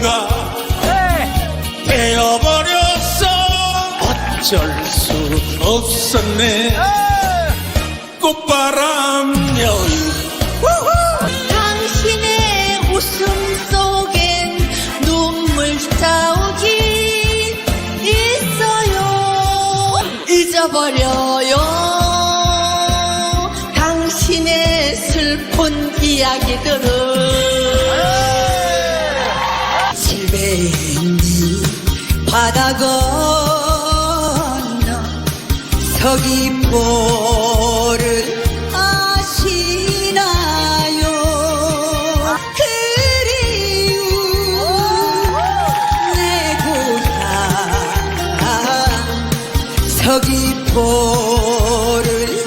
내가 깨어버렸어. 어쩔 수 없었네. 꽃바람 여유 당신의 웃음 속엔 눈물 타오기 있어요. 잊어버려요. 당신의 슬픈 이야기들을. 집에 있니? 바다 건너 서귀포를 아시나요? 그리운 내 고향 서귀포를